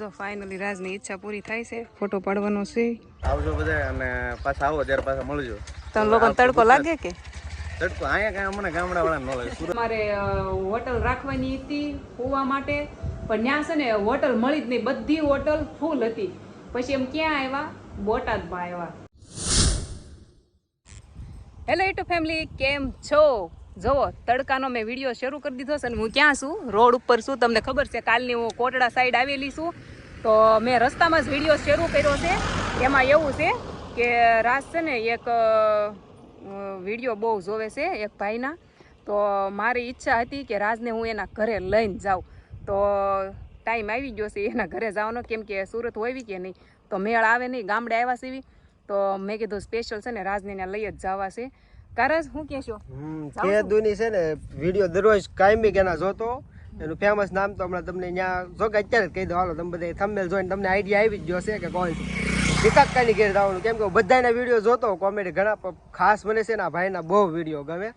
જો ફાઇનલી રાજની ઈચ્છા પૂરી થાય છે ફોટો પાડવાનો છે. આવજો બધા અને પાછા આવો ત્યારે પાછા મળજો. તમને લોકોને તડકો લાગે કે? તડકો અહીંયા કાંઈ અમને ગામડા વાળા ન લાગે. મારે હોટલ રાખવાની હતી હોવા માટે પણ ત્યાં છે ને હોટલ મળી જ નહીં. બધી હોટલ ફૂલ હતી. પછી એમ ક્યાં આવ્યા? બોટાદમાં આવ્યા. હેલો યુટ્યુબ ફેમિલી કેમ છો? જુઓ, તડકાનો મેં વીડિયો શરૂ કરી દીધો છે અને હું ક્યાં છું? રોડ ઉપર છું. તમને ખબર છે, કાલની હું કોટડા સાઈડ આવેલી છું. તો મેં રસ્તામાં જ વીડિયો શરૂ કર્યો છે. એમાં એવું છે કે રાજ છે ને એક વીડિયો બહુ જોવે છે એક ભાઈના. તો મારી ઈચ્છા હતી કે રાજને હું એના ઘરે લઈને જાઉં. તો ટાઈમ આવી ગયો છે એના ઘરે જવાનો. કેમ કે સુરત હોય કે નહીં. તો મેળ આવે નહીં. ગામડે આવ્યા સીવી તો મેં કીધું સ્પેશિયલ છે ને રાજને લઈ જ જવા છે. કારજ શું કહેશો કે દુની છે ને વિડિયો દરરોજ કાયમી કેના જોતો એનું ફેમસ નામ તો હમણાં તમને ત્યાં જો કે અત્યારે કહી દો હાલો તમે બધા થંબનેલ જોઈને તમને આઈડિયા આવી જ ગયો છે કે કોણ છે. વિકાસકાની ઘેર જવાનું? કેમ કે હું બધાના વીડિયો જોતો કોમેડી ઘણા ખાસ મને છે ને ભાઈના બહુ વીડિયો ગમે.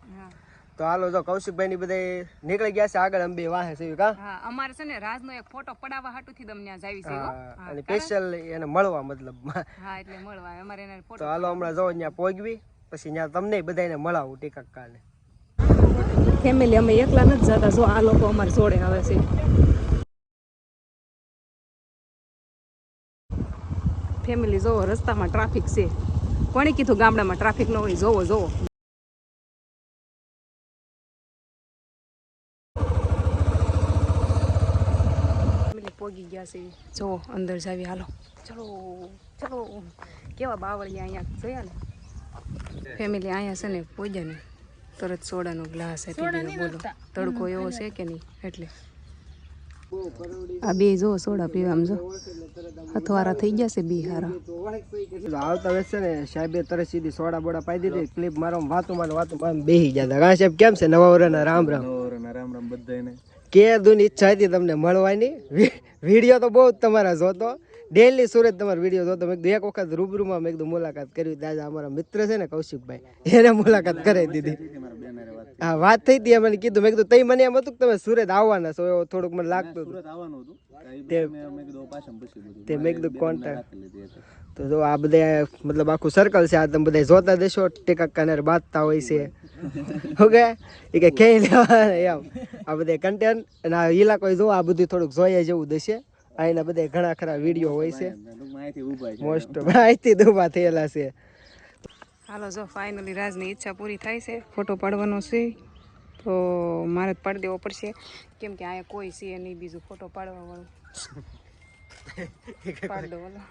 તો હાલો જો કૌશિકભાઈ ની બધા નીકળી ગયા છે આગળ અંબે વાહે છે કા હા અમારે છે ને રાજનો એક ફોટો પડાવવા હાટુથી તમને ત્યાં જાવી છે હો. હા, હા, અને સ્પેશિયલ એને મળવા મતલબ. હા એટલે મળવા અમારે એને તો હાલો હમણાં જો ત્યાં પહોંચવી પછી ત્યાં તમને બધાને મળાવું ટીકાકાને ફેમિલી અમે એકલા નથી જતા, જો આ લોકો અમારે જોડે આવે છે. ફેમિલી જોવો, રસ્તામાં ટ્રાફિક છે. કોણે કીધું ગામડામાં ટ્રાફિક ન હોય? જોવો જોવો. પોગી ગયા છે. જોવો, અંદર જાવી હાલો. ચલો ચલો. કેવા બાવળિયા અહીંયા જોયા ને? ફેમિલી અહીંયા છે ને પૂજે ને તરત સોડાનો ગ્લાસ આપી બોલો. તડકો એવો છે કે નહીં? એટલે. આ બે જો સોડા પીવા આમ જો અથવારા થઈ જશે બી હારા આવતા વેસે છે ને સાહેબે તરત સીધી સોડા બોડા પાઈ દીધી ક્લિપ મારો વાતો મારો વાતું મારો બેહી ગયા હતા. સાહેબ કેમ છે? નવા વર્ષના રામ રામ. રામ રામ બધાને કે દુની ઈચ્છા હતી તમને મળવાની? વીડિયો તો બહુ જ તમારા જોતો. ડેલી સુરત તમારો વીડિયો જોતો મેં એક વખત રૂબરૂમાં મેં એકદમ મુલાકાત કરી. દાદા અમારા મિત્ર છે ને કૌશિકભાઈ એને મુલાકાત કરાવી દીધી. હા વાત થઈ હતી મને કીધું. મેં કીધું તઈ મને એમ હતું કે તમે સુરત આવવાના છો. એવું થોડુંક મને લાગતું હતું. તે- મેં કીધું કોન્ટેક્ટ. તો જો આ બધા મતલબ આખું સર્કલ છે આ તમે બધા જોતા દેશો ટેકા કનર બાંધતા હોય છે. ઓકે? એ કે ક્યાંય લેવા એમ. આ બધા કન્ટેન્ટ અને આ ઇલાકો જો આ બધું થોડુંક જોઈએ જેવું દશે. એના બધા ઘણા ખરા વીડિયો હોય છે. મોસ્ટ માહિતી દુબા થયેલા છે. હાલો જો ફાઇનલી રાજની ઈચ્છા પૂરી થાય છે. ફોટો પાડવાનો છે. તો મારે જ પાડી દેવો પડશે. કેમ કે અહીંયા કોઈ છે નહીં બીજું ફોટો પાડવા વાળું પાડી દો હાલો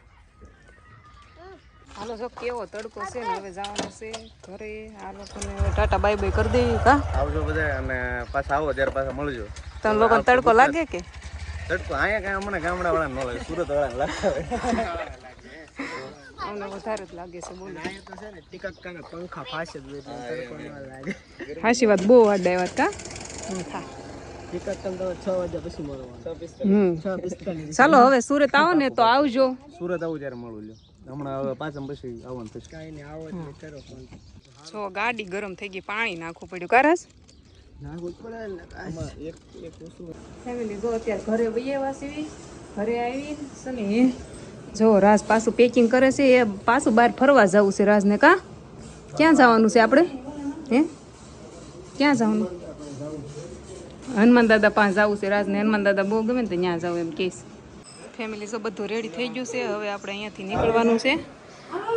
હાલો જો કેવો તડકો છે ને હવે જવાનું છે ઘરે. આ લોકોને હવે ટાટા બાય બાય કરી દેવી કા? આવજો બધા અને પાછા આવો ત્યારે પાછા મળજો. તને લોકોને તડકો લાગે કે? તડકો. અહીંયા કાંઈ ગામડા વાળા ન લાગે સુરત વાળા અમને વધારે જ લાગે છે બોલો. તો છે ને ટીકક કાને પંખા ફાસે જ એટલે તડકો ન લાગે. હાશી વાત બહુ વાડ આવ્યા કા ચાલો હવે સુરત આવો ને તો આવજો. સુરત આવું ત્યારે મળું લ્યો. હમણાં હવે પાછા પછી આવવાનું થશે. કાંઈ નહીં આવો કરો જો ગાડી ગરમ થઈ ગઈ પાણી નાખવું પડ્યું. કારસ? ફેમિલી જો અત્યારે ઘરે વહી સીવી ઘરે આવી સની જો રાજ પાછું પેકિંગ કરે છે એ પાછું બહાર ફરવા જવું છે રાજને કા? ક્યાં જવાનું છે આપણે? હે? ક્યાં જવાનું? હનુમાન દાદા પાસે જવું છે રાજને હનુમાન દાદા બહુ ગમે ને તો ત્યાં જાવ એમ કહીશ ફેમિલી જો બધું રેડી થઈ ગયું છે હવે આપણે અહીંયાથી નીકળવાનું છે.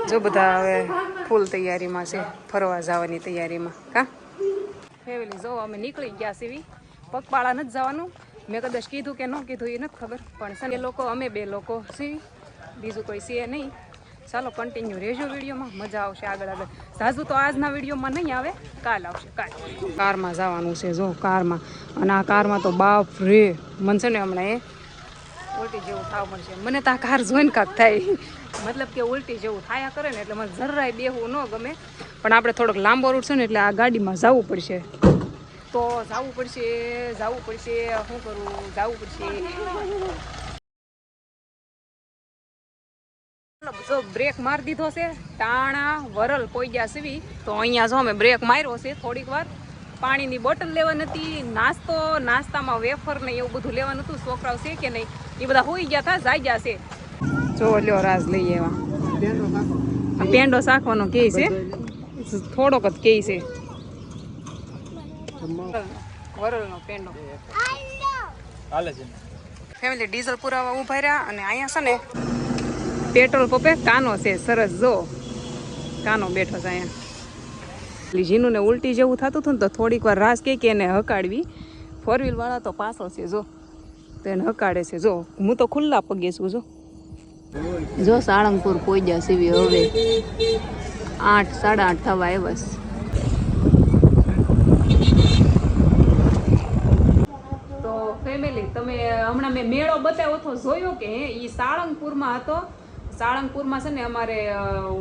જો બધા હવે ફૂલ તૈયારીમાં છે ફરવા જવાની તૈયારીમાં કા? ફેમિલી જો અમે નીકળી ગયા સીવી પગપાળા નથી જવાનું. મેં કદાચ કીધું કે ન કીધું, એ નથી ખબર. પણ એ લોકો, અમે બે લોકો સીવી બીજું કોઈ સીએ નહીં. ચાલો કન્ટિન્યુ રહેજો વિડીયોમાં. મજા આવશે આગળ આગળ. ઝાઝુ તો આજના વિડીયોમાં નહીં આવે. કાલ આવશે, કાલ. કારમાં જવાનું છે, જો, કારમાં. અને આ કારમાં તો બાપ રે મને છે ને હમણાં એ ઉલટી જેવું થાવ મળશે. મને તો આ કાર જોઈને કાંક થાય. મતલબ કે ઉલટી જેવું થાયા કરે ને, એટલે મને જરાય બેહવું ન ગમે. પણ આપણે થોડોક લાંબો રૂટ છે ને એટલે આ ગાડીમાં જવું પડશે. તો જવું પડશે જવું પડશે શું કરું? જવું પડશે. જો બ્રેક મારી દીધો છે ટાણા વરલ કોઈ ગયા સીવી તો અહીંયા જો અમે બ્રેક માર્યો છે થોડીક વાર. પાણીની બોટલ લેવાની હતી નાસ્તો નાસ્તામાં વેફર ને એવું બધું લેવાનું હતું છોકરાઓ છે કે નહીં એ બધા હોઈ ગયા હતા જાગ્યા છે. જો લ્યો રાજ લઈ એવા પેંડો શાખવાનો કે છે. થોડોક જ કે છે. વરલનો પેંડો. હાલે છે. ફેમિલી ડીઝલ પુરાવા ઊભા રહ્યા અને અહીંયા છે ને પેટ્રોલ પંપે કાનો છે સરસ જો. કાનો બેઠો છે અહીંયા. જીનું ને ઉલટી જેવું થતું હતું ને તો થોડીક વાર રાસ કે કે એને હકાડવી. ફોર વ્હીલવાળા તો પાછળ છે જો. તો એને હકાડે છે જો. હું તો ખુલ્લા પગે છું જો. જો સાળંગપુર પહોંચ્યા સીવી હવે. આઠ, સાડા આઠ થવા આવ્યા તો ફેમિલી તમે હમણાં મેં મેળો બતાવ્યો હતો, જોયો કે? હે એ સાળંગપુરમાં હતો. સાળંગપુરમાં છે ને અમારે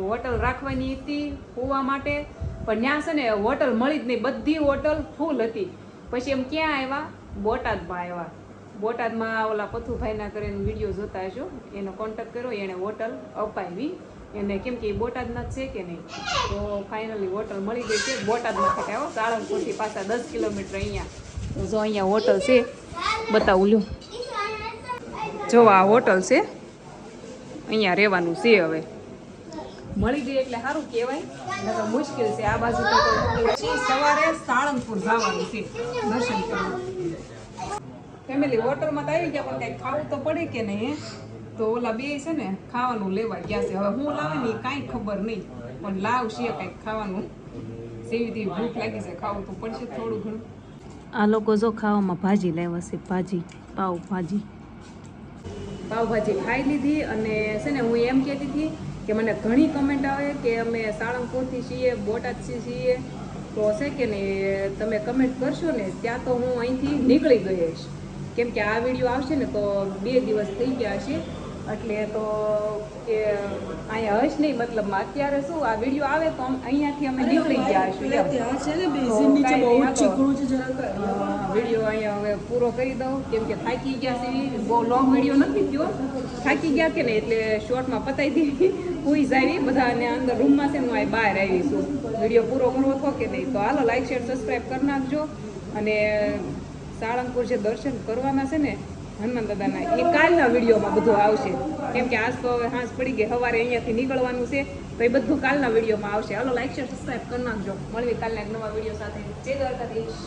હોટલ રાખવાની હતી હોવા માટે. પણ ત્યાં છે ને હોટલ મળી જ નહીં, બધી હોટલ ફૂલ હતી. પછી એમ ક્યાં આવ્યા? બોટાદમાં આવ્યા. બોટાદમાં ઓલા પથુભાઈના કરીને વીડિયો જોતા હશો? એનો કોન્ટેક્ટ કર્યો એણે હોટલ અપાવી. એને કેમ કે બોટાદના છે કે નહીં? તો ફાઇનલી હોટલ મળી ગઈ છે. બોટાદમાં ખાતે આવો, સાળંગપુરથી પાછા દસ કિલોમીટર અહીંયા. જો અહીંયા હોટલ છે, બતાવું લ્યો. જો આ હોટલ છે, અહીંયા રહેવાનું છે હવે. મળી ગઈ એટલે સારું કહેવાય. તો મુશ્કેલ છે, આ બાજુ તો સવારે સાળંગપુર જવાનું છે, દર્શન કરવા. ફેમિલી હોટલમાં તો આવી ગયા, પણ કંઈક ખાવું તો પડે કે નહીં? તો ઓલા બે છે ને ખાવાનું લેવા ગયા છે. હવે હું લાવે ને કાંઈ ખબર નહીં. પણ લાવશે કાંઈક ખાવાનું. સેવી તેવી ભૂખ લાગી છે ખાવું તો પડશે થોડું ઘણું. આ લોકો જો ખાવામાં ભાજી લાવ્યા છે ભાજી પાવ ભાજી. પાવભાજી ખાઈ લીધી અને છે ને હું એમ કહેતી હતી કે મને ઘણી કમેન્ટ આવે કે અમે સાળંગપુરથી છીએ બોટાદથી છીએ. તો છે કે ને તમે કમેન્ટ કરશો ને ત્યાં તો હું અહીંથી નીકળી ગઈ હશ કેમ કે આ વીડિયો આવશે ને તો બે દિવસ થઈ ગયા હશે એટલે તો કે અહીંયા હશ નહીં મતલબ અત્યારે શું આ વીડિયો આવે તો અહીંયાથી અમે નીકળી ગયા હશું નહીં, વીડિયો અહીંયા હવે પૂરો કરી દઉં કેમ કે થાકી ગયા છે બહુ લોંગ વીડિયો નથી થયો. થાકી ગયા કે ને એટલે શોર્ટમાં પતાવી દીધી. કોઈ જાવી બધા અને અંદર રૂમમાં છે હું બહાર આવીશું વીડિયો પૂરો કરવો હતો કે નહીં. તો હાલો લાઈક શેર સબસ્ક્રાઈબ કરી નાખજો. અને સાળંગપુર જે દર્શન કરવાના છે ને હનુમાન દાદાના એ કાલના વિડીયોમાં બધું આવશે. કેમ કે આજ તો હવે હાંસ પડી ગઈ, સવારે અહીંયાથી નીકળવાનું છે, તો એ બધું કાલના વિડીયોમાં આવશે. હાલો લાઈક શેર સબસ્ક્રાઈબ કરી નાખજો. મળવી કાલના એક નવા વીડિયો સાથે. જય દ્વારકાધીશ.